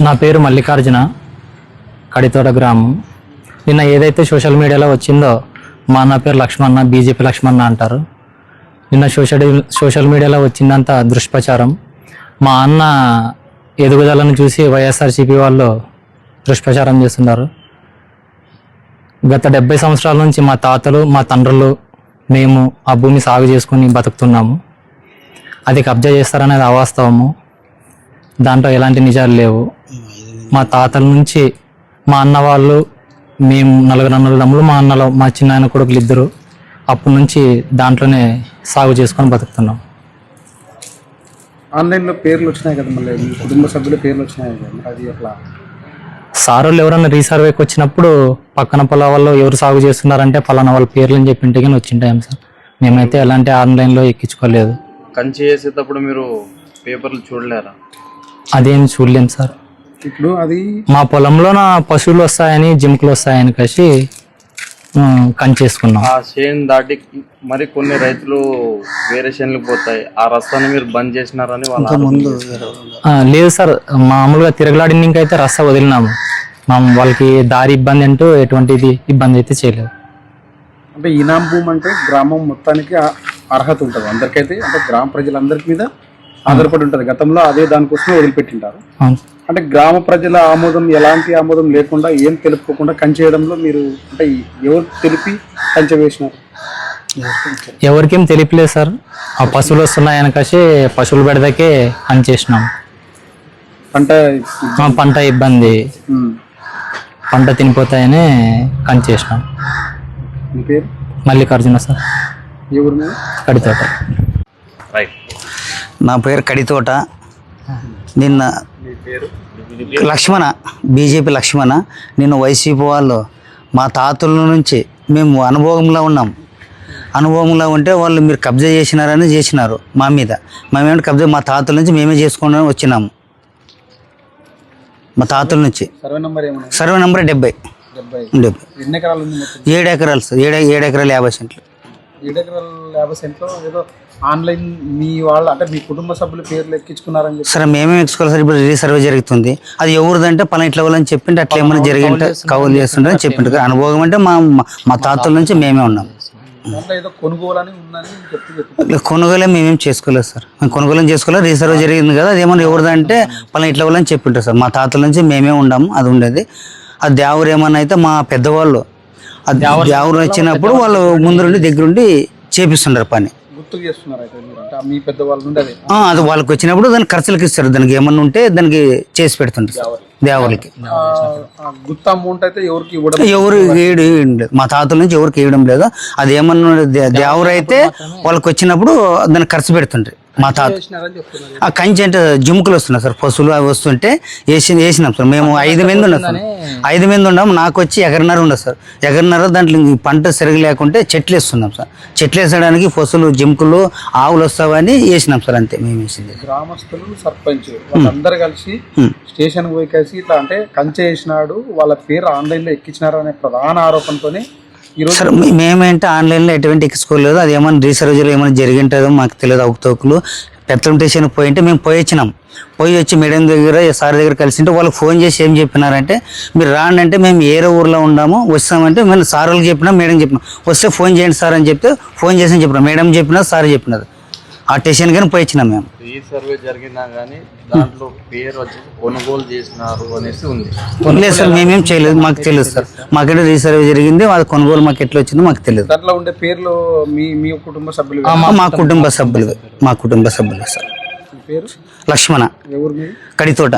నా పేరు మల్లికార్జున కడితోట గ్రామం. నిన్న ఏదైతే సోషల్ మీడియాలో వచ్చిందో మా అన్న పేరు లక్ష్మణ బీజేపీ లక్ష్మణ అంటారు. నిన్న సోషల్ సోషల్ మీడియాలో వచ్చిందంతా దుష్ప్రచారం. మా అన్న ఎదుగుదలను చూసి వైఎస్ఆర్సీపీ వాళ్ళు దుష్ప్రచారం చేస్తున్నారు. గత డెబ్బై సంవత్సరాల నుంచి మా తాతలు మా తండ్రులు మేము ఆ భూమి సాగు చేసుకుని బతుకుతున్నాము. అది కబ్జా చేస్తారనేది అవాస్తవము. దాంట్లో ఎలాంటి నిజాలు లేవు. మా తాతల నుంచి మా అన్న వాళ్ళు మేము నలుగురు అన్నదమ్ములు మా అన్నలు మా చిన్న ఆయన కొడుకులు ఇద్దరు అప్పటి నుంచి దాంట్లోనే సాగు చేసుకొని బతుకుతున్నాం. ఆన్లైన్లో పేర్లు వచ్చినాయి కదా మళ్ళీ? మీ కుటుంబ సభ్యుల పేర్లు వచ్చినాయి కదా మరి అది ఎట్లా? సారోళ్ళు ఎవరైనా రీసర్వేకి వచ్చినప్పుడు పక్కన పొలాల్లో ఎవరు సాగు చేస్తున్నారంటే పలానా వాళ్ళ పేర్లు అని చెప్పి ఇంటికి వచ్చింటాం సార్. మేమైతే ఎలాంటి ఆన్లైన్లో ఎక్కించుకోలేదు. కంచి వేసేటప్పుడు మీరు పేపర్లు చూడలేరా? అదేం చూడలేం సార్. ఇప్పుడు అది మా పొలంలో నా పశువులు వస్తాయని జింకులు వస్తాయని కలిసి కంచేసుకున్నాం ఆ చేను దాటి మరి కొన్ని రైతులు వేరే చేనులకు పోతాయి. ఆ రస్తాన్ని మీరు బంద్ చేసినారని వాళ్ళ ముందు ఆ, లేదు సార్. మామూలుగా తిరగలాడినికి అయితే రస్తా వదిలినాము. మా వాళ్ళకి దారి ఇబ్బంది అంటూ ఎటువంటిది ఇబ్బంది అయితే చేయలేదు. అంటే ఈనాం భూమి అంటే గ్రామం మొత్తానికి అర్హత ఉంటుంది. అందరికైతే అంటే గ్రామ ప్రజలందరి మీద ఆధారపడి ఉంటుంది. గతంలో అదే దానికోసమే వదిలిపెట్టింటారు. అంటే గ్రామ ప్రజల ఆమోదం ఎలాంటి ఆమోదం లేకుండా ఏం తెలుపుకోకుండా కంచేయడంలో మీరు అంటే ఎవరు తెలిపి కంచె వేసినారు? ఎవరికేం తెలియలేదు సార్. ఆ పశువులు వస్తున్నాయని కలిసి పశువులు పెడదాకే చేసినాం పంట ఆ, పంట ఇబ్బంది. పంట తినిపోతాయని చేసినాం మీ పేరు? మల్లికార్జున సార్. కడితోట. రైట్. నా పేరు కడితోట. నిన్న లక్ష్మణ బీజేపీ లక్ష్మణ నిన్న వైసీపీ వాళ్ళు మా తాతల నుంచి మేము అనుభవంలో ఉన్నాం. అనుభవంలో ఉంటే వాళ్ళు మీరు కబ్జా చేసినారని చేసినారు మా మీద. మేమేంటి కబ్జా మా తాతల నుంచి మేమే చేసుకుని వచ్చినాము మా తాతల నుంచి. సర్వే నెంబర్ ఏమన్నా? సర్వే నెంబర్ డెబ్బై. డెబ్బై. ఏడు ఎకరాలు సార్. ఏడు ఏడు ఎకరాలు యాభై సెంట్లు. ఏడు ఎకరాల యాభై సెంట్లో ఏదో ఆన్లైన్ మీ వాళ్ళ అంటే మీ కుటుంబ సభ్యుల పేర్లు ఎక్కించుకున్నారని చెప్పి. సరే మేమే ఎక్కించుకోవాలి సార్. ఇప్పుడు రీసర్వే జరుగుతుంది. అది ఎవరిదంటే పలానా ఇట్లా వాళ్ళని చెప్పింటే అట్లా ఏమైనా జరిగింటే కౌలు చేస్తుంటే అని చెప్పిండు అనుభవం అంటే మా మా- తాతల నుంచి మేమే ఉన్నాం. కొనుగోలు మేమేం చేసుకోలేదు సార్. మేము కొనుగోలు చేసుకోలేదు. రీసర్వే జరిగింది కదా అది ఏమైనా ఎవరిదంటే పలానా ఇట్లా వాళ్ళని చెప్పింటారు సార్. మా తాతల నుంచి మేమే ఉన్నాము అది ఉండేది. ఆ దేవరు ఏమన్నా అయితే మా పెద్దవాళ్ళు దేవరు వచ్చినప్పుడు వాళ్ళు ముందుండి దగ్గరుండి చేపిస్తుంటారు పని. అదే. ఆ, అది వాళ్ళకి వచ్చినప్పుడు దానికి ఖర్చులకి ఇస్తారు. దానికి ఏమన్నా ఉంటే దానికి చేసి పెడుతుంటారు. సార్ దేవరికి. ఆ, ఆ గుత్త అమౌంట్ అయితే ఎవరికి ఇవ్వడం ఎవరు వేయడం లేదు మా తాతల నుంచి ఎవరికి వేయడం లేదు. అది ఏమన్నా దే- దేవరు అయితే వాళ్ళకి వచ్చినప్పుడు దాన్ని ఖర్చు పెడుతుంటారు. మా తాత. ఆ కంచి అంటే జుముకులు వస్తున్నాయి సార్ పశువులు అవి వస్తుంటే వేసి వేసినాం సార్. మేము ఐదు మంది ఉన్నాం సార్. ఐదు మంది ఉన్నాం నాకు వచ్చి ఎగరన్నర ఉండదు సార్. ఎగరన్నర దాంట్లో పంట సరిగి లేకుంటే చెట్లు వేస్తున్నాం సార్. చెట్లు వేసడానికి పశువులు జింకులు ఆవులు వస్తావని వేసినాం సార్ అంతే మేము వేసింది. గ్రామస్తులు సర్పంచ్ వాళ్ళందరూ కలిసి స్టేషన్ పోయి కలిసి ఇట్లా అంటే కంచె వేసినాడు వాళ్ళ పేరు ఆన్లైన్లో ఎక్కించినారు అనే ప్రధాన ఆరోపణతోనే సార్ మేమేంటే ఆన్లైన్లో ఎటువంటి ఎక్కించుకోలేదు అది ఏమైనా రీసర్వేజీలో ఏమైనా జరిగింటుందో మాకు తెలియదు అవుతోకులు పెత్తనం పోయి అంటే మేము పోయి వచ్చినాం. పోయి వచ్చి మేడం దగ్గర సార్ దగ్గర కలిసింటే వాళ్ళకి ఫోన్ చేసి ఏం చెప్పినారంటే మీరు రాండి అంటే మేము ఏరే ఊర్లో ఉన్నాము వస్తామంటే మేము సార్ వాళ్ళకి చెప్పినా మేడం చెప్పినా వస్తే ఫోన్ చేయండి సార్ అని చెప్తే ఫోన్ చేసి అని చెప్పినా మేడం చెప్పినా సార్ చెప్పినారు. ఆ స్టేషన్ కానీ పోయి వచ్చినాం మేము. ఈ సర్వే జరిగినా కానీ దాంట్లో పేరు వచ్చి కొనుగోలు చేసినారు అనేసి ఉంది. లేదు సార్ మేమేం చేయలేదు మాకు తెలియదు సార్. మాకంటే రీసర్వే జరిగింది అది కొనుగోలు మాకు ఎట్లా వచ్చిందో మాకు తెలియదు. దాంట్లో ఉండే పేర్లు మీ మీ కుటుంబ సభ్యులు మా కుటుంబ సభ్యులు మా కుటుంబ సభ్యులు సార్. పేరు? లక్ష్మణ. ఎవరు కడితోట.